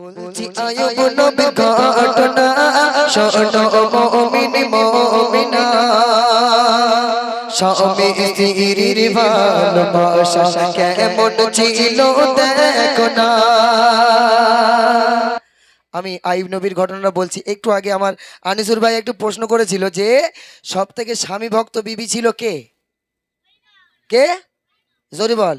বলছি আয়ুব নবীর ঘটনা শোনো মুমিন মুমিনা স্বামী স্ত্রীর ভালোবাসা কেমন ছিল দেখো না। আমি আইব নবীর ঘটনাটা বলছি একটু আগে আমার আনিসুর ভাই একটু প্রশ্ন করেছিল যে সব থেকে স্বামী ভক্ত বিবি ছিল কে? কে? জোরে বল।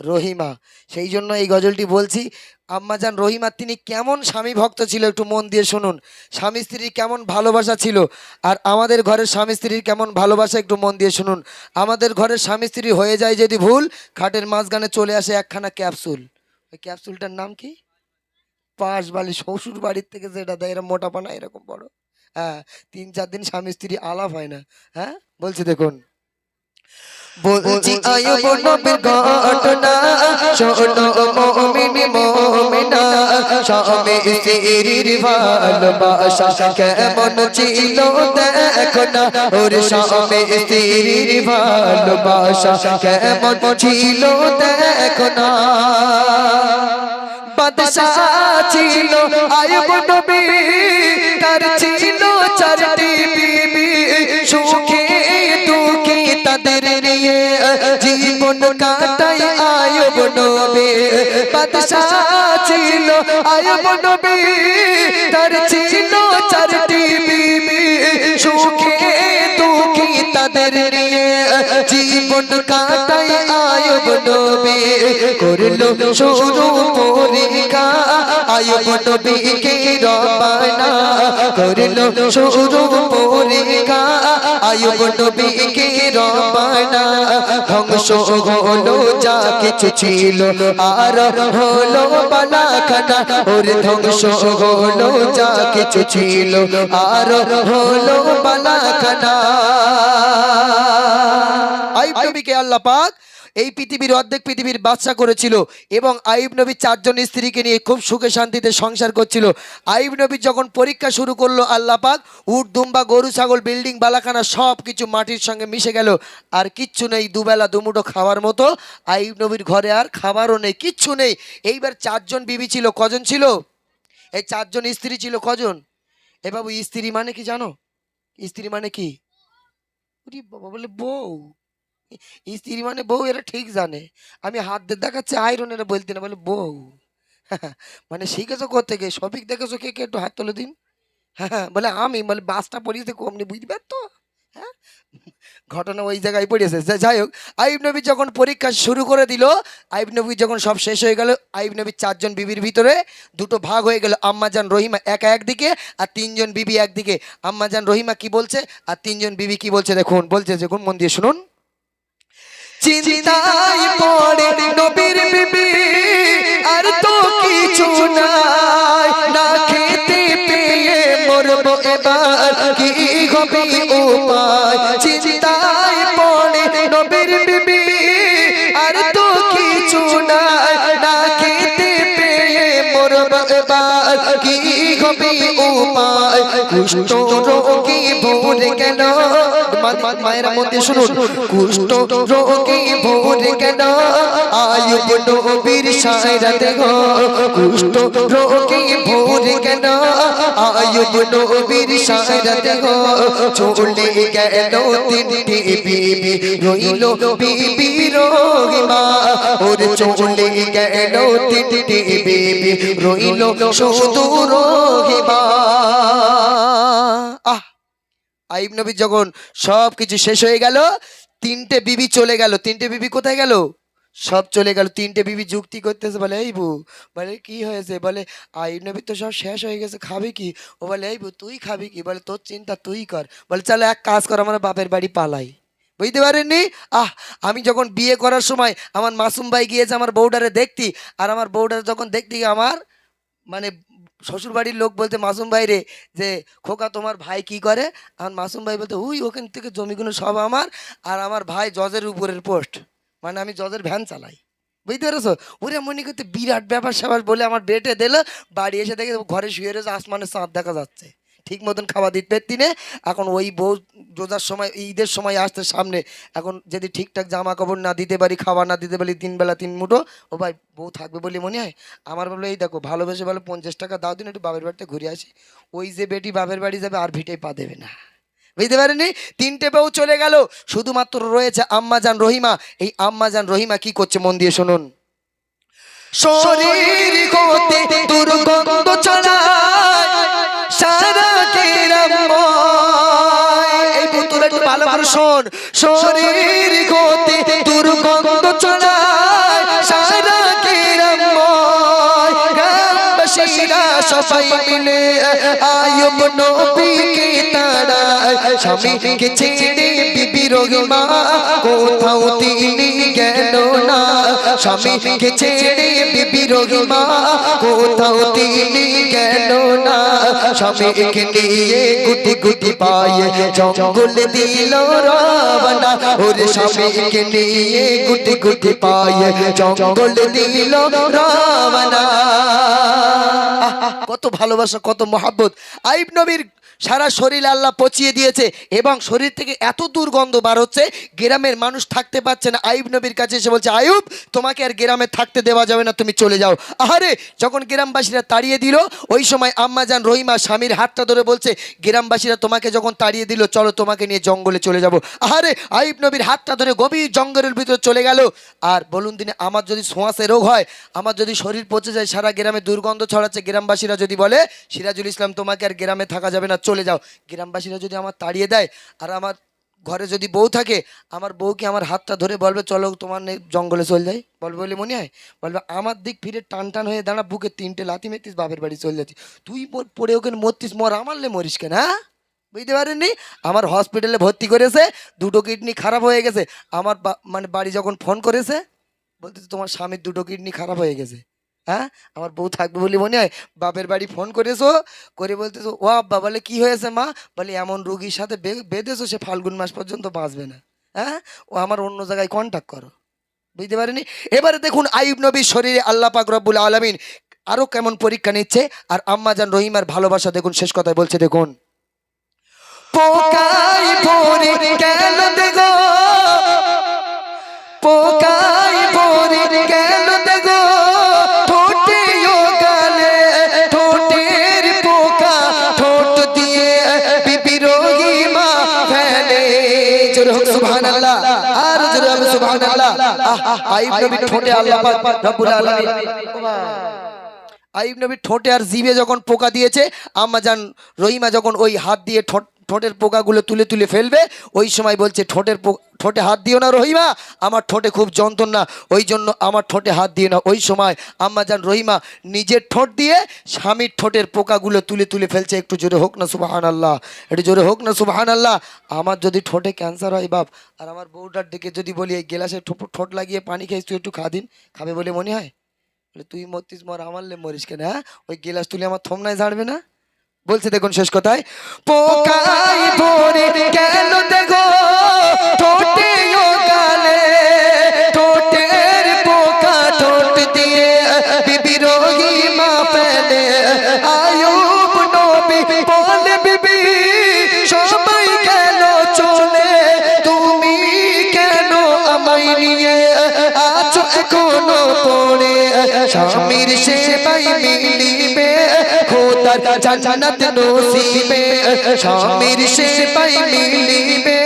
রহিমা। সেই জন্য এই গজলটি বলছি আম্মাজান রহিমা তিনি কেমন স্বামী ভক্ত ছিল একটু মন দিয়ে শুনুন। স্বামী স্ত্রীর কেমন ভালোবাসা ছিল আর আমাদের ঘরের স্বামী স্ত্রীর কেমন ভালোবাসা একটু মন দিয়ে শুনুন। আমাদের ঘরের স্বামী স্ত্রী হয়ে যায় যদি ভুল, খাটের মাঝখানে চলে আসে একখানা ক্যাপসুল। ওই ক্যাপসুলটার নাম কি? পাশ বালি শ্বশুর বাড়ির থেকে যেটা দেয় এরকম মোটা পানা, এরকম বড়। হ্যাঁ তিন চার দিন স্বামী স্ত্রী আলাপ হয় না। হ্যাঁ বলছি দেখুন। বলছি আয়ুব নবীর ঘটনা, শোনো মুমিন মুমিনা, স্বামী স্ত্রীর ভালোবাসা কেমন ছিল দেখো না। ওরে স্বামী স্ত্রীর ভালোবাসা কেমন ছিল দেখো না। ছিল তার ছিল জীবন কাটাই আয়ুব নবী। বাদশাহ ছিল আয়ুব নবী। তার ছিল চারটি বিবি। সুখে দুঃখে তাদের নিয়ে জীবন কাটাই আয়ুব নবী। করল শুরু পরীক্ষা। আয়ুব নবীকে রবানা করল শুরু পরীক্ষা। আয়ুব নবীকে রবানা ধ্বংস হলো যা কিছু ছিল আর হলো বালাখানা ওর ধ্বংস হলো এই পৃথিবীর অর্ধেক পৃথিবীর বাদশা করেছিল এবং আইব নবী চারজন স্ত্রীকে নিয়ে খুব সুখে শান্তিতে সংসার করছিল। আইব নবী যখন পরীক্ষা শুরু করল, আল্লাহ পাক উট, দুম্বা, গরু, ছাগল, বিল্ডিং, বালাখানা সব কিছু মাটির সঙ্গে মিশে গেল। আর কিচ্ছু নেই দুবেলা দুমুটো খাওয়ার মতো। আইব নবীর ঘরে আর খাবারও নেই, কিচ্ছু নেই। এইবার চারজন বিবি ছিল, কজন ছিল? এই চারজন স্ত্রী ছিল কজন? এ বাবু, স্ত্রী মানে কি জানো? স্ত্রী মানে কি? বাবা বলে বউ। স্ত্রী মানে বউ, এরা ঠিক জানে। আমি হাত দিয়ে দেখাচ্ছি আয়রন এরা বলতে না, বলে বউ। মানে শিখেছো কোথা থেকে সবিক দেখেছ কে কে একটু হাত তুলে দিন। হ্যাঁ বলে আমি, বলে বাসটা পড়িয়েছে কমনি বুঝতে পারতো হ্যাঁ? ঘটনা ওই জায়গায় পড়েছে যাই হোক, আইব নবী যখন পরীক্ষা শুরু করে দিল, আইব নবী যখন সব শেষ হয়ে গেল, আইব নবীর চারজন বিবির ভিতরে দুটো ভাগ হয়ে গেল, আম্মাজান, রহিমা একা একদিকে আর তিনজন বিবি একদিকে। আম্মাজান, রহিমা কি বলছে? আর তিনজন বিবি কি বলছে? দেখুন বলছে দেখুন মন দিয়ে শুনুন। চিন্তায় পড়ে নবীর বিবি, আর তো কিছু নাই। না খেতে পেয়ে মরবো এবার, কি হবে উপায়? চিন্তায় পড়ে নবীর বিবি, আর তো কিছু নাই। না খেতে পেয়ে মরবো এবার, কি হবে উপায়? কুষ্ঠ রোগী মা- মা- মায়েরা মধ্যে শুনুন। কুষ্ঠ রোগী ভরে গেল আয়ুব নবীর সায়রাতে গো। কুষ্ঠ রোগী ভরে গেল আয়ুব নবীর সায়রাতে গো। চলে গেল তিনটি বিবি রইল বিবি রহিমা ওর চলে গেল তিনটি বিবি রইল শুধু রহিমা আইব নবী যখন সব কিছু শেষ হয়ে গেল, তিনটে বিবি চলে গেল। তিনটে বিবি কোথায় গেল? সব চলে গেল। তিনটে বিবি যুক্তি করতেছে, বলে, এই বউ, বলে, কি হয়েছে? বলে, আইব নবী তো সব শেষ হয়ে গেছে, খাবি কি? ও বলে, এই বউ, তুই খাবি কি? বলে, তোর চিন্তা তুই কর। বলে, চলো এক কাজ কর, আমার বাপের বাড়ি পালাই। বুঝতে পারেননি? আহ, আমি যখন বিয়ে করার সময় আমার মাসুম ভাই গিয়েছে আমার বউডারে দেখতি, আর আমার বউডারে যখন দেখতি আমার মানে শ্বশুর বাড়ির লোক বলতে, মাসুম ভাই রে, যে খোকা তোমার ভাই কি করে? আর মাসুম ভাই বলতে, উই, ওখান থেকে জমিগুলো সব আমার আর আমার ভাই জজের উপরের পোস্ট। মানে আমি জজের ভ্যান চালাই। বুঝতে পেরেছ? ওরে মনে করতে বিরাট ব্যাপার স্যাপার বলে আমার বেটে দিল। বাড়ি এসে দেখে ঘরে শুয়ে রয়েছে, আসমানের চাঁদ দেখা যাচ্ছে। ঠিক মতন খাওয়া দিতে পারতি না। এখন ওই বউ রোজার সময়, ঈদের সময় আসতে সামনে। এখন যদি ঠিকঠাক জামা কাপড় না দিতে পারি, খাবার না দিতে পারি তিন বেলা তিন মুঠো, ও ভাই বউ থাকবে বলে মনে হয়? আমার বলল এই দেখো, ভালোবেসে বলো, পঞ্চাশ টাকা দাও, দিন একটু বাপের বাড়িতে ঘুরে আসি। ওই যে বেটি বাপের বাড়ি যাবে, আর ভিটেই পা দেবে না। বুঝতে পারেনি তিনটে বউ চলে গেল, শুধুমাত্র রয়েছে আম্মাজান রহিমা। এই আম্মাজান রহিমা কি করছে, মন দিয়ে শুনুন। শরীর দুর্গন্ধ ছড়ায় শোন শরীর গতি দুর্গন্ধ চলায় সারা গ্রামবাসীরা সবাই মিলে আয়ুব নবীকে তাড়ায় বিবি রহিমা? কোথাও তিনি গেল না। বিবি রহিমা? কোথাও তিনি গেল না। স্বামীকে নিয়ে গুটি গুটি পায়ে জঙ্গল দিল ওরে স্বামীকে নিয়ে গুটি গুটি পায়ে জঙ্গল দিল কত ভালোবাসা, কত মহাব্বত। আইব নবীর সারা শরীর আল্লাহ পচিয়ে দিয়েছে এবং শরীর থেকে এত দুর্গন্ধ বার হচ্ছে, গ্রামের মানুষ থাকতে পারছে না। আইব নবীর কাছে এসে বলছে আয়ুব তোমাকে আর গ্রামে থাকতে দেওয়া যাবে না, তুমি চলে যাও। আহারে, যখন গ্রামবাসীরা তাড়িয়ে দিল, ওই সময় আম্মাজান রহিমা স্বামীর হাতটা ধরে বলছে, গ্রামবাসীরা তোমাকে যখন তাড়িয়ে দিল, চলো তোমাকে নিয়ে জঙ্গলে চলে যাব। আহারে আইব নবীর হাতটা ধরে গভীর জঙ্গলের ভিতরে চলে গেল। আর বলুন দিনে, আমার যদি ছোঁয়াশে রোগ হয়, আমার যদি শরীর পচে যায়, সারা গ্রামে দুর্গন্ধ ছড়াচ্ছে, গ্রামবাসীরা যদি বলে, সিরাজুল ইসলাম, তোমাকে আর গ্রামে থাকা যাবে না চলে যাও। গ্রামবাসীরা যদি আমার তাড়িয়ে দেয়, আর আমার ঘরে যদি বউ থাকে, আমার বউ কি আমার হাতটা ধরে বলবে, চলো তোমার জঙ্গলে চলে যাই? বলবে বলে, মনে হয়? বলবে, আমার দিক ফিরে টান টান হয়ে দাঁড়া, বুকে তিনটে লাথি মেতিস বাপের বাড়ি চলে যাচ্ছিস তুই পড়ে ওখানে মরতিস, মর আমারলে মরিস কেন হ্যাঁ? বুঝতে পারেননি? আমার হসপিটালে ভর্তি করেছে, দুটো কিডনি খারাপ হয়ে গেছে। আমার মানে বাড়ি যখন ফোন করেছে, বলতেছে, তোমার স্বামীর দুটো কিডনি খারাপ হয়ে গেছে। হ্যাঁ? আমার বউ থাকবে বলে মনে হয় বাপের বাড়ি ফোন করেছ, করে বলতেছো, ও আব্বা, বলে কি হয়েছে মা? বলে, এমন রুগীর সাথে বেঁধেছো, সে ফাল্গুন মাস পর্যন্ত বাঁচবে না। হ্যাঁ? ও আমার অন্য জায়গায় কন্ট্যাক্ট করো। বুঝতে পারিনি? এবারে দেখুন আইব নবীর শরীরে আল্লাহ পাক রব্বুল আলমিন আরও কেমন পরীক্ষা নিচ্ছে, আর আম্মাজান রহিমার ভালোবাসা দেখুন, শেষ কথায় বলছে, দেখুন। পোকাই পরে কেন দেখো? পোকাই পরে সুবহানাল্লাহ আহ আইব নবী ঠোঁটে আল্লাহ পাক রব্বুল আলামিন আইব নবীর ঠোঁটে আর জিভে যখন পোকা দিয়েছে, আম্মাজান রহিমা যখন ওই হাত দিয়ে ঠোঁট ঠোঁটের পোকাগুলো তুলে তুলে ফেলবে, ওই সময় বলছে, ঠোঁটের ঠোঁটে হাত দিও না রহিমা, আমার ঠোঁটে খুব যন্ত্রণা। ওই জন্য আমার ঠোঁটে হাত দিও না। ওই সময় আম্মা যান রহিমা নিজের ঠোঁট দিয়ে স্বামীর ঠোঁটের পোকাগুলো তুলে তুলে ফেলছে। একটু জোরে হোক না সুবাহান আল্লাহ একটু জোরে হোক না সুবাহান আল্লাহ আমার যদি ঠোঁটে ক্যান্সার হয় বাপ, আর আমার বউটার দিকে যদি বলি, এই গেলাসে ঠোঁট লাগিয়ে পানি খাইস তুই একটু খা দিন, খাবে বলে মনে হয়? বলে, তুই মরতিস, মর আমারলে মরিস কেন হ্যাঁ? ওই গিলাস তুলে আমার থমনায় ঝাড়বে না? বলছে দেখুন শেষ কথায় পোকাই কেন দেখো স্বামীর সেবাই মিলিবে, খোদার জান্নাত নসিবে। স্বামীর সেবাই মিলিবে,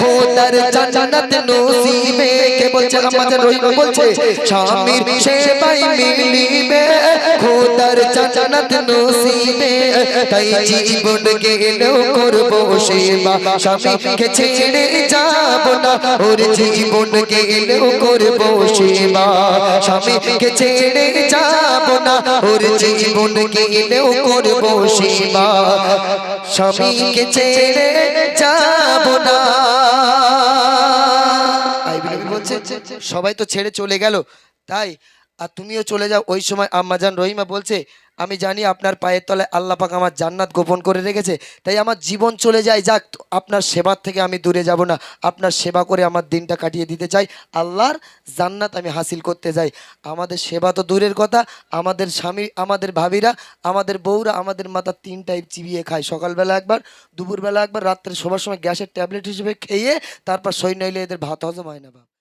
খোদার জান্নাত নসিবে। কে বলছে, আমাদের রহিম বলছে, স্বামীর সেবাই মিলিবে খোদার জান্নাত নসিবে, তাই জীবন গেলেও করব সেবা। স্বামীকে ছেড়ে যাব না, ওর জীবন গেলেও করব সেবা। স্বামীকে ছেড়ে যাব না, ওর জীবন গেলেও করব সেবা। স্বামীকে ছেড়ে যাব না। সবাই তো ছেড়ে চলে গেল। তাই আর তুমিও চলে যাও। ওই সময় আম্মাজান রহিমা বলছে, আমি জানি আপনার পায়ের তলায় আল্লাহ পাক আমার জান্নাত গোপন করে রেখেছে, তাই আমার জীবন চলে যায়, যাক, আপনার সেবার থেকে আমি দূরে যাব না। আপনার সেবা করে আমার দিনটা কাটিয়ে দিতে চাই। আল্লাহর জান্নাত আমি হাসিল করতে যাই। আমাদের সেবা তো দূরের কথা, আমাদের স্বামী, আমাদের ভাবিরা, আমাদের বউরা, আমাদের মাথা তিন টাইপ চিবিয়ে খায়। সকালবেলা একবার, দুপুরবেলা একবার, রাত্রে সবার সময় গ্যাসের ট্যাবলেট হিসেবে খেয়ে, তারপর সই নইলে এদের ভাত হজম হয় না